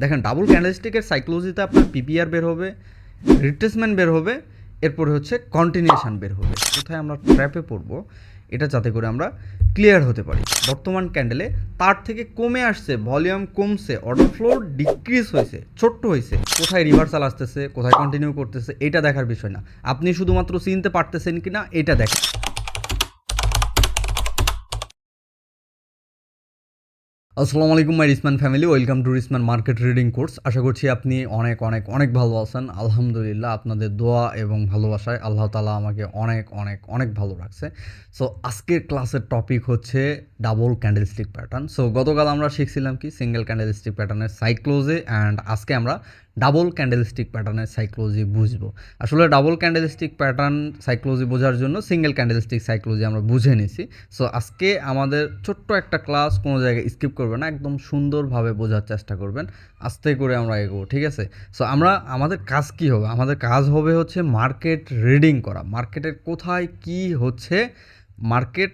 দেখেন ডাবল ক্যান্ডেলস্টিকের সাইক্লোজিতে আপনার পিপিআর বের হবে রিট্রেসমেন্ট বের হবে, এরপরে হচ্ছে কন্টিনিউশন বের হবে। কোথায় আমরা ট্র্যাপে পড়ব, এটা যাতে করে আমরা ক্লিয়ার হতে পারি। বর্তমান ক্যান্ডেলে তার থেকে কমে আসছে ভলিউম কমছে অর্ডার ফ্লো ডিক্রিজ হয়েছে, ছোট্ট হয়েছে। কোথায় রিভার্সাল আসতেছে, কোথায় কন্টিনিউ করতেছে, এটা দেখার বিষয় না। আপনি শুধুমাত্র চিনতে পারতেছেন কি না এটা দেখেন। আসসালামু আলাইকুম my রিসমান family welcome to রিসমান market reading course আশা করছি আপনি অনেক অনেক অনেক ভালো আছেন। আলহামদুলিল্লাহ, আপনাদের দোয়া এবং ভালোবাসায় আল্লাহ তালা আমাকে অনেক অনেক অনেক ভালো রাখছে। সো আজকের ক্লাসের টপিক হচ্ছে ডাবল ক্যান্ডেলস্টিক প্যাটার্ন সো গতকাল আমরা শিখছিলাম কি? সিঙ্গেল ক্যান্ডেলস্টিক প্যাটার্নের সাইক্লোজে অ্যান্ড আজকে আমরা ডাবল ক্যান্ডেলস্টিক প্যাটার্নের সাইক্লোজি বুঝব। আসলে ডাবল ক্যান্ডেলস্টিক প্যাটার্ন সাইক্লোজি বোঝার জন্য সিঙ্গেল ক্যান্ডেলস্টিক সাইক্লোজি আমরা বুঝে নিছি। সো আজকে আমাদের ছোট্ট একটা ক্লাস কোনো জায়গায় স্কিপ করবেন না, একদম সুন্দরভাবে বোঝার চেষ্টা করবেন। আস্তে করে আমরা এগোবো, ঠিক আছে? সো আমরা, আমাদের কাজ কি হবে? আমাদের কাজ হবে হচ্ছে মার্কেট রিডিং করা। মার্কেটের কোথায় কি হচ্ছে? মার্কেট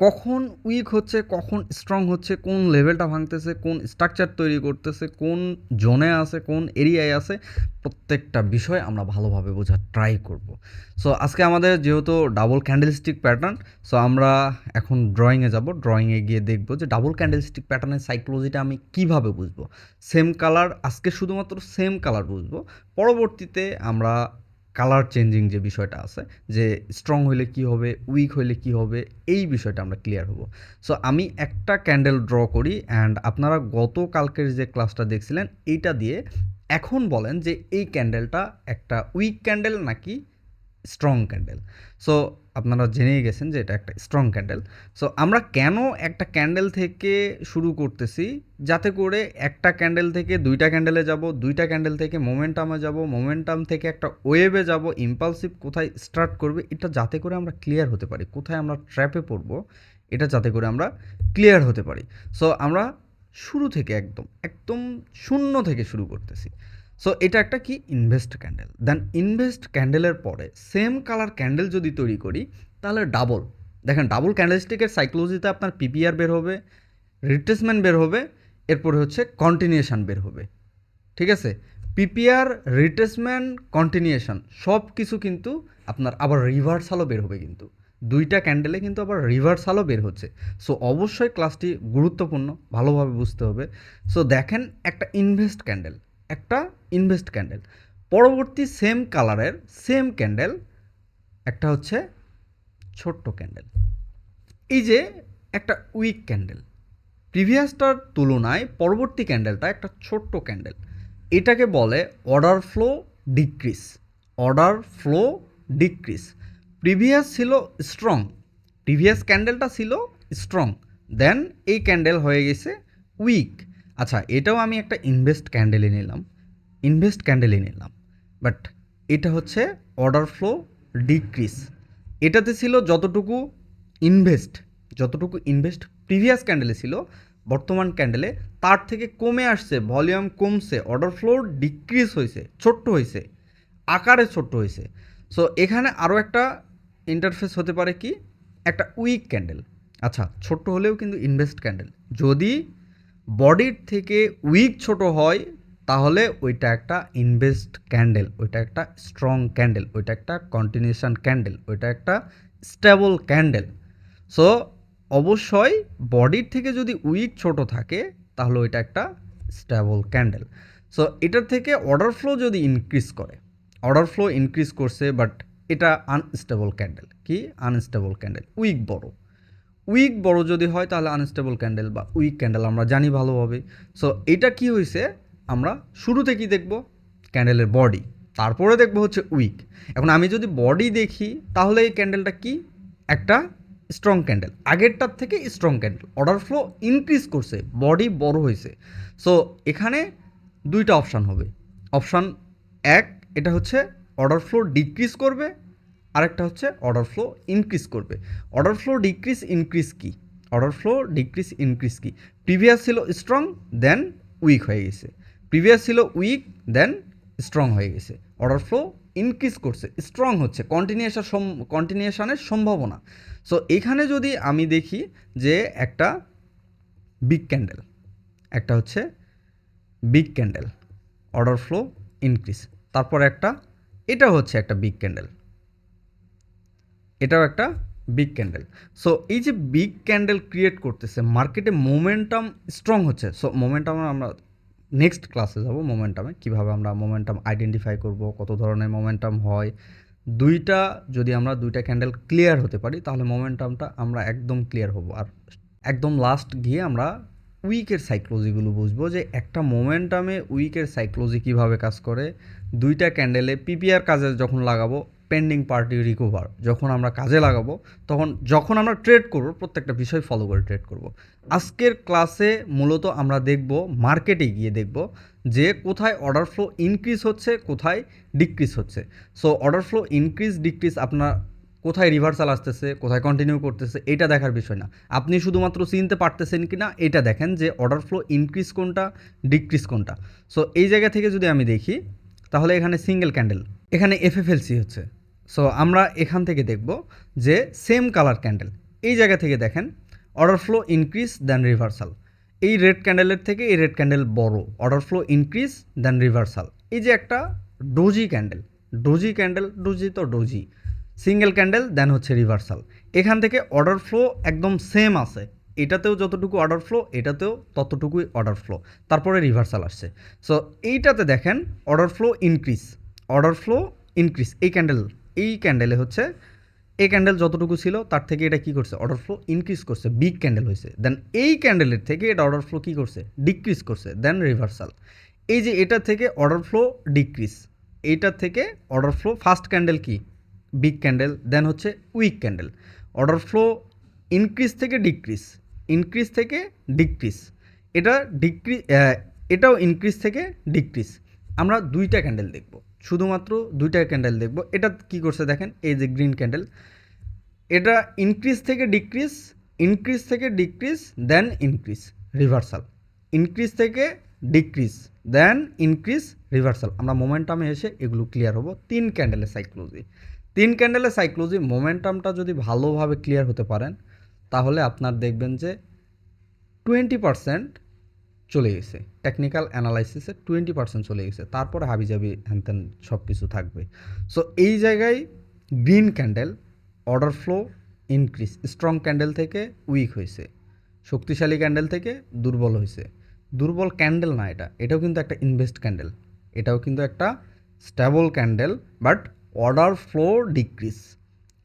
কখন উইক হচ্ছে, কখন স্ট্রং হচ্ছে, কোন লেভেলটা ভাঙতেছে, কোন স্ট্রাকচার তৈরি করতেছে, কোন জোনে আছে, কোন এরিয়ায় আছে, প্রত্যেকটা বিষয় আমরা ভালোভাবে বোঝার ট্রাই করব। সো আজকে আমাদের যেহেতু ডাবল ক্যান্ডেলস্টিক প্যাটার্ন সো আমরা এখন ড্রয়িংয়ে যাব। ড্রয়িংয়ে গিয়ে দেখব যে ডাবল ক্যান্ডেলস্টিক প্যাটার্নের সাইকোলজিটা আমি কীভাবে বুঝব। সেম কালার আজকে শুধুমাত্র সেম কালার বুঝব। পরবর্তীতে আমরা কালার চেঞ্জিং যে বিষয়টা আছে, যে স্ট্রং হইলে কি হবে উইক হইলে কি হবে, এই বিষয়টা আমরা ক্লিয়ার হব। সো আমি একটা ক্যান্ডেল ড্র করি অ্যান্ড আপনারা গতকালকের যে ক্লাসটা দেখছিলেন, এইটা দিয়ে এখন বলেন যে এই ক্যান্ডেলটা একটা উইক ক্যান্ডেল নাকি স্ট্রং ক্যান্ডেল। সো, আপনারা জেনেই গেছেন যে এটা একটা স্ট্রং ক্যান্ডেল। সো, আমরা কেন একটা ক্যান্ডেল থেকে শুরু করতেছি? যাতে করে একটা ক্যান্ডেল থেকে দুইটা ক্যান্ডেলে যাব, দুইটা ক্যান্ডেল থেকে মোমেন্টামে যাব, মোমেন্টাম থেকে একটা ওয়েভে যাব, ইম্পালসিভ কোথায় স্টার্ট করবে, এটা যাতে করে আমরা ক্লিয়ার হতে পারি। কোথায় আমরা ট্র্যাপে পড়ব, এটা যাতে করে আমরা ক্লিয়ার হতে পারি। সো, আমরা শুরু থেকে একদম একদম শূন্য থেকে শুরু করতেছি। সো এটা একটা কি? ইনভেস্ট ক্যান্ডেল দেন ইনভেস্ট ক্যান্ডেলের পরে সেম কালার ক্যান্ডেল যদি তৈরি করি, তাহলে ডাবল দেখেন ডাবল ক্যান্ডেলস্টিকের সাইক্লোজিতে আপনার পিপিআর বের হবে রিট্রেসমেন্ট বের হবে, এরপরে হচ্ছে কন্টিনিউশন বের হবে। ঠিক আছে? পিপিআর রিট্রেসমেন্ট কন্টিনিউশন সব কিছু কিন্তু আপনার আবার রিভার্সালও বের হবে কিন্তু। দুইটা ক্যান্ডেলে কিন্তু আবার রিভার্সালও বের হচ্ছে। সো অবশ্যই ক্লাসটি গুরুত্বপূর্ণ, ভালোভাবে বুঝতে হবে। সো দেখেন একটা ইনভেস্ট ক্যান্ডেল একটা ইনভেস্ট ক্যান্ডেল পরবর্তী সেম কালারের সেম ক্যান্ডেল একটা হচ্ছে ছোট্ট ক্যান্ডেল এই যে একটা উইক ক্যান্ডেল প্রিভিয়াসটার তুলনায় পরবর্তী ক্যান্ডেলটা একটা ছোট্ট ক্যান্ডেল এটাকে বলে order flow decrease order flow decrease previous ছিল স্ট্রং প্রিভিয়াস ক্যান্ডেলটা ছিল স্ট্রং দেন এই ক্যান্ডেল হয়ে গেছে উইক আচ্ছা এটাও আমি একটা ইনভেস্ট ক্যান্ডেলে নিলাম। ইনভেস্ট ক্যান্ডেলে নিলাম। বাট এটা হচ্ছে অর্ডার ফ্লো ডিক্রিস এটাতে ছিল যতটুকু ইনভেস্ট যতটুকু ইনভেস্ট প্রিভিয়াস ক্যান্ডেলে ছিল, বর্তমান ক্যান্ডেলে তার থেকে কমে আসছে ভলিউম কমছে অর্ডার ফ্লো ডিক্রিজ হয়েছে, ছোট্ট হয়েছে, আকারে ছোট্ট হয়েছে। সো এখানে আরও একটা ইন্টারফেস হতে পারে কি? একটা উইক ক্যান্ডেল আচ্ছা ছোট্ট হলেও কিন্তু ইনভেস্ট ক্যান্ডেল যদি বডির থেকে উইক ছোট হয়, তাহলে ওইটা একটা ইনভেস্ট ক্যান্ডেল ওইটা একটা স্ট্রং ক্যান্ডেল ওইটা একটা কন্টিনিউশন ক্যান্ডেল ওইটা একটা স্টেবল ক্যান্ডেল সো অবশ্যই বডির থেকে যদি উইক ছোট থাকে, তাহলে ওইটা একটা স্টেবল ক্যান্ডেল সো এটার থেকে অর্ডার ফ্লো যদি ইনক্রিজ করে অর্ডার ফ্লো ইনক্রিজ করছে বাট এটা আনস্টেবল ক্যান্ডেল কি? আনস্টেবল ক্যান্ডেল উইক বড়। উইক বড় যদি হয় তাহলে আনস্টেবল ক্যান্ডেল বা উইক ক্যান্ডেল আমরা জানি ভালোভাবে। সো এটা কি হয়েছে আমরা শুরুতে কি দেখব ক্যান্ডেলের বডি, তারপরে দেখব হচ্ছে উইক। এখন আমি যদি বডি দেখি, তাহলে এই ক্যান্ডেলটা কি? একটা স্ট্রং ক্যান্ডেল, আগেরটার থেকে strong candle. Order flow increase করছে, বডি বড় হয়েছে সো এখানে দুইটা অপশান হবে। অপশান এক, এটা হচ্ছে অর্ডার ফ্লো ডিক্রিজ করবে আরেকটা হচ্ছে অর্ডার ফ্লো ইনক্রিজ করবে। অর্ডার ফ্লো ডিক্রিজ ইনক্রিজ কি? অর্ডার ফ্লো ডিক্রিজ ইনক্রিজ কি? প্রিভিয়াস ছিল স্ট্রং দেন উইক হয়ে গেছে। প্রিভিয়াস ছিল উইক দেন স্ট্রং হয়ে গেছে। অর্ডার ফ্লো ইনক্রিজ করছে। স্ট্রং হচ্ছে কন্টিনিউশন কন্টিনিউশনের সম্ভাবনা। সো এখানে যদি আমি দেখি যে একটা বিগ ক্যান্ডেল একটা হচ্ছে big candle order flow increase তারপর একটা, এটা হচ্ছে একটা বিগ ক্যান্ডেল এটাও একটা বিগ ক্যান্ডেল সো এই যে বিগ ক্যান্ডেল ক্রিয়েট করতেছে মার্কেটে মোমেন্টাম স্ট্রং হচ্ছে। সো মোমেন্টাম আমরা নেক্সট ক্লাসে যাব মোমেন্টামে কীভাবে আমরা মোমেন্টাম আইডেন্টিফাই করব, কত ধরনের মোমেন্টাম হয়? দুইটা, যদি আমরা দুইটা ক্যান্ডেল ক্লিয়ার হতে পারি, তাহলে মোমেন্টামটা আমরা একদম ক্লিয়ার হব। আর একদম লাস্ট গিয়ে আমরা উইকের সাইক্লোজিগুলো বুঝব যে একটা মোমেন্টামে উইকের সাইক্লোজি কীভাবে কাজ করে। দুইটা ক্যান্ডেলে পিপিআর কাজে যখন লাগাবো পেন্ডিং পার্টি রিকভার যখন আমরা কাজে লাগাবো, তখন যখন আমরা ট্রেড করব, প্রত্যেকটা বিষয় ফলো করে ট্রেড করব। আজকের ক্লাসে মূলত আমরা দেখব মার্কেটে গিয়ে দেখব যে কোথায় অর্ডার ফ্লো ইনক্রিজ হচ্ছে, কোথায় ডিক্রিজ হচ্ছে। So order flow increase decrease আপনার কোথায় রিভার্সাল আসতেছে, কোথায় কন্টিনিউ করতেছে, এটা দেখার বিষয় না। আপনি শুধুমাত্র চিনতে পারতেছেন কি না এটা দেখেন যে অর্ডার ফ্লো ইনক্রিজ কোনটা ডিক্রিজ কোনটা। সো এই জায়গা থেকে যদি আমি দেখি, তাহলে এখানে সিঙ্গেল ক্যান্ডেল এখানে এফএফএলসি হচ্ছে। সো আমরা এখান থেকে দেখব যে সেম কালার ক্যান্ডেল এই জায়গা থেকে দেখেন order flow increase then reversal এই রেড ক্যান্ডেলের থেকে এই রেড ক্যান্ডেল বড় order flow increase then reversal এই যে একটা doji candle doji candle doji তো ডোজি সিঙ্গেল ক্যান্ডেল দেন হচ্ছে রিভার্সাল এখান থেকে অর্ডার ফ্লো একদম সেম আছে। এটাতেও যতটুকু অর্ডার ফ্লো এটাতেও ততটুকুই অর্ডার ফ্লো তারপরে রিভার্সাল আসছে। সো এইটাতে দেখেন order flow increase order flow increase এই ক্যান্ডেল এই ক্যান্ডেলে হচ্ছে, এই ক্যান্ডেল যতটুকু ছিল তার থেকে এটা কি করছে? অর্ডার ফ্লো ইনক্রিজ করছে বিগ ক্যান্ডেল হয়েছে। দেন এই ক্যান্ডেলের থেকে এটা অর্ডার ফ্লো কী করছে? ডিক্রিজ করছে দেন রিভার্সাল এই যে এটা থেকে অর্ডার ফ্লো ডিক্রিজ এইটার থেকে অর্ডার ফ্লো ফার্স্ট ক্যান্ডেল কি? বিগ ক্যান্ডেল দেন হচ্ছে weak candle order flow increase থেকে ডিক্রিজ ইনক্রিজ থেকে ডিক্রিজ এটা ডিক্রি এটাও ইনক্রিজ থেকে ডিক্রিজ আমরা দুইটা ক্যান্ডেল দেখব। শুধুমাত্র দুইটা ক্যান্ডেল দেখব। এটা কি করছে দেখেন, এই যে গ্রিন ক্যান্ডেল এটা ইনক্রিজ থেকে ডিক্রিজ ইনক্রিজ থেকে decrease then increase reversal increase থেকে ডিক্রিজ দেন ইনক্রিজ রিভার্সাল আমরা মোমেন্টামে এসে এগুলো ক্লিয়ার হব। তিন ক্যান্ডেলের সাইক্লোজি তিন ক্যান্ডেলের সাইক্লোজি মোমেন্টামটা যদি ভালোভাবে ক্লিয়ার হতে পারেন, তাহলে আপনার দেখবেন যে টোয়েন্টি পারসেন্ট চলে গেছে। টেকনিক্যাল অ্যানালাইসিসে টোয়েন্টি পার্সেন্ট চলে গেছে। তারপরে হাবিজাবি, হ্যানত্যান সব কিছু থাকবে। সো এই জায়গায় green candle order flow increase strong candle থেকে উইক হয়েছে। শক্তিশালী ক্যান্ডেল থেকে দুর্বল হয়েছে। দুর্বল ক্যান্ডেল না এটা, এটাও কিন্তু একটা ইনভেস্ট ক্যান্ডেল এটাও কিন্তু একটা stable candle but order flow decrease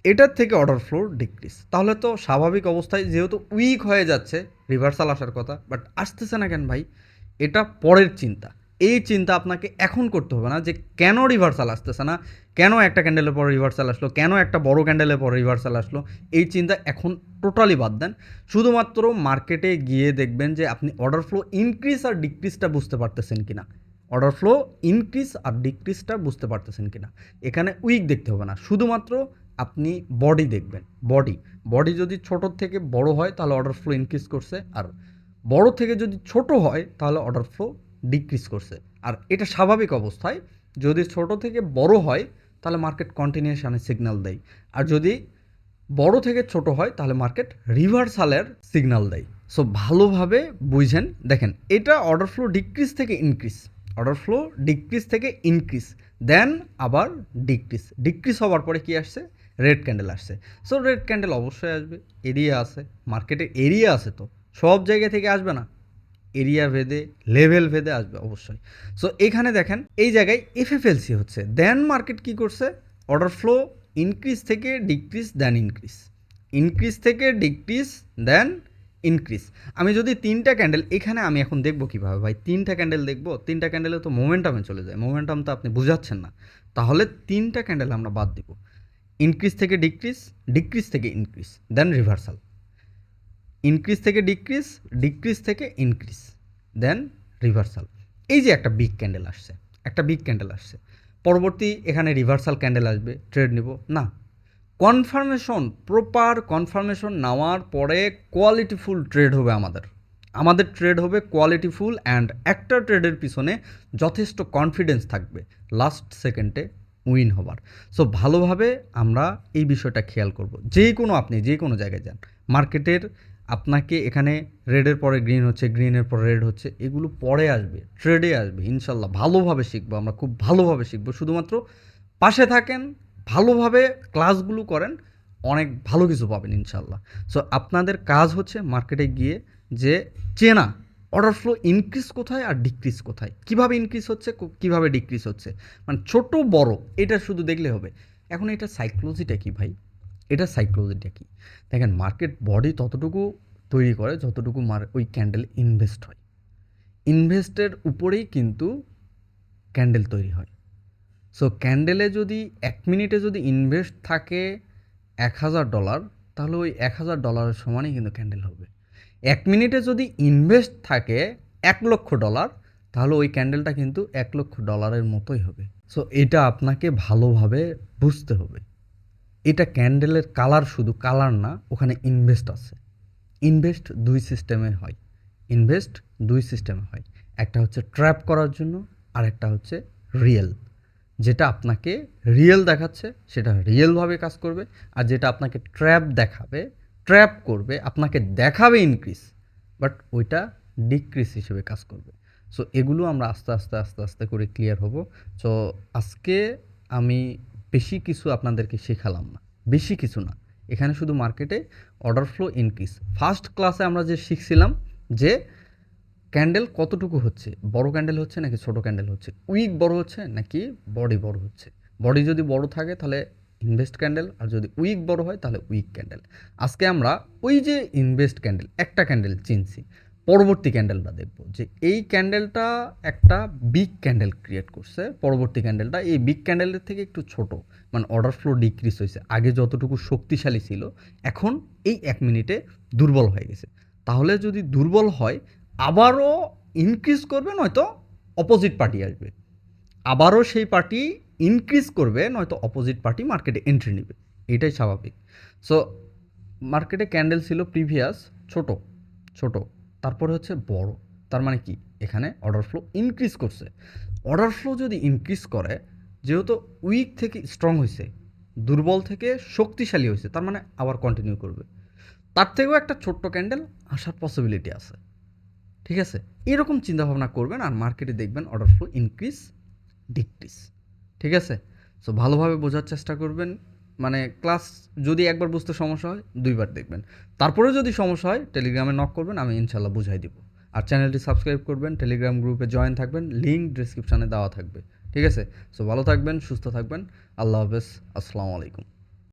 এটার থেকে অর্ডার ফ্লো ডিক্রিজ তাহলে তো স্বাভাবিক অবস্থায় যেহেতু উইক হয়ে যাচ্ছে রিভার্সাল আসার কথা বাট আসতেছে না কেন ভাই? এটা পরের চিন্তা। এই চিন্তা আপনাকে এখন করতে হবে না যে কেন রিভার্সাল আসতেছে না, কেন একটা ক্যান্ডেলের পর রিভার্সাল আসলো, কেন একটা বড় ক্যান্ডেলের পর রিভার্সাল আসলো, এই চিন্তা এখন টোটালি বাদ দেন। শুধুমাত্র মার্কেটে গিয়ে দেখবেন যে আপনি অর্ডার ফ্লো ইনক্রিজ আর ডিক্রিজটা বুঝতে পারতেছেন কি না অর্ডার ফ্লো ইনক্রিজ আর ডিক্রিজটা বুঝতে পারতেছেন কি না এখানে উইক দেখতে হবে না। শুধুমাত্র আপনি বডি দেখবেন বডি বডি যদি ছোটোর থেকে বড় হয় তাহলে অর্ডার ফ্লো ইনক্রিজ করছে আর বড় থেকে যদি ছোট হয় তাহলে অর্ডার ফ্লো ডিক্রিজ করছে আর এটা স্বাভাবিক অবস্থায় যদি ছোট থেকে বড় হয় তাহলে মার্কেট কন্টিনিউশনে সিগন্যাল দেয় আর যদি বড় থেকে ছোট হয় তাহলে মার্কেট রিভার্সালের সিগন্যাল দেয়। সো ভালোভাবে বুঝেন, দেখেন, এটা অর্ডার ফ্লো ডিক্রিজ থেকে ইনক্রিজ অর্ডার ফ্লো ডিক্রিজ থেকে ইনক্রিজ দেন আবার ডিক্রিজ ডিক্রিজ হওয়ার পরে কি আসছে? রেড ক্যান্ডেল আসছে। সো রেড ক্যান্ডেল অবশ্যই আসবে। এরিয়া আছে। মার্কেটে এরিয়া আছে তো। সব জায়গা থেকে আসবে না। এরিয়া ভেদে, লেভেল ভেদে আসবে অবশ্যই। সো এখানে দেখেন, এই জায়গায় এফএফএলসি হচ্ছে। দেন মার্কেট কি করছে? অর্ডার ফ্লো ইনক্রিজ থেকে ডিক্রিজ দেন ইনক্রিজ ইনক্রিজ থেকে ডিক্রিজ দেন ইনক্রিজ আমি যদি তিনটা ক্যান্ডেল এখানে আমি এখন দেখব কীভাবে ভাই? তিনটা ক্যান্ডেল দেখব। তিনটা ক্যান্ডেলে তো মোমেন্টামে চলে যায়। মোমেন্টাম তো আপনি বুঝাচ্ছেন না। তাহলে তিনটা ক্যান্ডেল আমরা বাদ দিব। ইনক্রিজ থেকে ডিক্রিজ ডিক্রিজ থেকে ইনক্রিজ দেন রিভার্সাল ইনক্রিজ থেকে ডিক্রিজ ডিক্রিজ থেকে ইনক্রিজ দেন রিভার্সাল এই যে একটা বিগ ক্যান্ডেল আসছে, একটা বিগ ক্যান্ডেল আসছে, পরবর্তী এখানে রিভার্সাল ক্যান্ডেল আসবে ট্রেড নিব, না। কনফার্মেশন প্রপার কনফার্মেশন নেওয়ার পরে কোয়ালিটিফুল ট্রেড হবে আমাদের। আমাদের ট্রেড হবে কোয়ালিটিফুল অ্যান্ড একটা ট্রেডের পিছনে যথেষ্ট কনফিডেন্স থাকবে লাস্ট সেকেন্ডে উইন হবার। সো ভালোভাবে আমরা এই বিষয়টা খেয়াল করব। যে কোনো আপনি যে কোনো জায়গায় যান, মার্কেটের আপনাকে এখানে রেডের পরে গ্রিন হচ্ছে গ্রিনের পরে রেড হচ্ছে, এগুলো পরে আসবে ট্রেডে আসবে, ইনশাল্লাহ ভালোভাবে শিখব আমরা, খুব ভালোভাবে শিখব। শুধুমাত্র পাশে থাকেন, ভালোভাবে ক্লাসগুলো করেন, অনেক ভালো কিছু পাবেন ইনশাল্লাহ। সো আপনাদের কাজ হচ্ছে মার্কেটে গিয়ে যে চেনা অর্ডার ফ্লো ইনক্রিজ কোথায় আর ডিক্রিজ কোথায়? কীভাবে ইনক্রিজ হচ্ছে কীভাবে ডিক্রিজ হচ্ছে? মানে ছোট, বড়, এটা শুধু দেখলে হবে। এখন এটা সাইকোলজিটা কি ভাই? এটা সাইকোলজিটা কি? দেখেন মার্কেট বডি ততটুকু তৈরি করে যতটুকু মার ওই ক্যান্ডেল ইনভেস্ট হয়। ইনভেস্টের উপরেই কিন্তু ক্যান্ডেল তৈরি হয়। সো ক্যান্ডেলে যদি এক মিনিটে যদি ইনভেস্ট থাকে এক হাজার ডলার তাহলে ওই এক হাজার ডলারের সমানই কিন্তু ক্যান্ডেল হবে। এক মিনিটে যদি ইনভেস্ট থাকে এক লক্ষ ডলার তাহলে ওই ক্যান্ডেলটা কিন্তু এক লক্ষ ডলারের মতোই হবে। সো এটা আপনাকে ভালোভাবে বুঝতে হবে। এটা ক্যান্ডেলের কালার শুধু কালার না, ওখানে ইনভেস্ট আছে। ইনভেস্ট দুই সিস্টেমে হয়। ইনভেস্ট দুই সিস্টেমে হয়। একটা হচ্ছে ট্র্যাপ করার জন্য, আর একটা হচ্ছে রিয়েল যেটা আপনাকে রিয়েল দেখাচ্ছে, সেটা রিয়েলভাবে কাজ করবে, আর যেটা আপনাকে ট্র্যাপ দেখাবে ট্র্যাপ করবে, আপনাকে দেখাবে ইনক্রিজ বাট ওইটা ডিক্রিজ হিসেবে কাজ করবে। সো এগুলো আমরা আস্তে আস্তে আস্তে আস্তে করে ক্লিয়ার হব। সো আজকে আমি বেশি কিছু আপনাদেরকে শেখালাম না, বেশি কিছু না। এখানে শুধু মার্কেটে অর্ডার ফ্লো ইনক্রিজ ফার্স্ট ক্লাসে আমরা যে শিখছিলাম যে ক্যান্ডেল কতটুকু হচ্ছে, বড় ক্যান্ডেল হচ্ছে নাকি ছোট ক্যান্ডেল হচ্ছে? উইক বড় হচ্ছে নাকি বডি বড় হচ্ছে? বডি যদি বড় থাকে তাহলে ইনভেস্ট ক্যান্ডেল আর যদি উইক বড় হয়, তাহলে উইক ক্যান্ডেল আজকে আমরা ওই যে ইনভেস্ট ক্যান্ডেল একটা ক্যান্ডেল চিনছি। পরবর্তী ক্যান্ডেলটা দেখব যে এই ক্যান্ডেলটা একটা বিগ ক্যান্ডেল ক্রিয়েট করছে। পরবর্তী ক্যান্ডেলটা এই বিগ ক্যান্ডেলের থেকে একটু ছোট। মানে অর্ডার ফ্লো ডিক্রিজ হয়েছে। আগে যতটুকু শক্তিশালী ছিল, এখন এই এক মিনিটে দুর্বল হয়ে গেছে। তাহলে যদি দুর্বল হয়, আবারও ইনক্রিজ করবে, নয়তো অপোজিট পার্টি আসবে। আবারও সেই পার্টি ইনক্রিজ করবে, নয়তো অপোজিট পার্টি মার্কেটে এন্ট্রি নেবে। এটাই স্বাভাবিক। সো মার্কেটে ক্যান্ডেল ছিল প্রিভিয়াস ছোট ছোট, তারপরে হচ্ছে বড়। তার মানে কি? এখানে অর্ডার ফ্লো ইনক্রিজ করছে। অর্ডার ফ্লো যদি ইনক্রিজ করে, যেহেতু উইক থেকে স্ট্রং হয়েছে দুর্বল থেকে শক্তিশালী হয়েছে তার মানে আবার কন্টিনিউ করবে। তার থেকেও একটা ছোট্ট ক্যান্ডেল আসার পসিবিলিটি আছে। ঠিক আছে? এরকম চিন্তাভাবনা করবেন আর মার্কেটে দেখবেন অর্ডার ফ্লো ইনক্রিজ ডিক্রিজ ঠিক আছে? সো ভালোভাবে বোঝার চেষ্টা করবেন। মানে ক্লাস যদি একবার বুঝতে সমস্যা হয়, দুইবার দেখবেন। তারপরেও যদি সমস্যা হয় টেলিগ্রামে নক করবেন, আমি ইনশাল্লাহ বুঝাই দিব। আর চ্যানেলটি সাবস্ক্রাইব করবেন টেলিগ্রাম গ্রুপে জয়েন থাকবেন লিঙ্ক ডিসক্রিপশানে দেওয়া থাকবে। ঠিক আছে? সো ভালো থাকবেন, সুস্থ থাকবেন। আল্লাহ হাফেজ, আসসালামু আলাইকুম।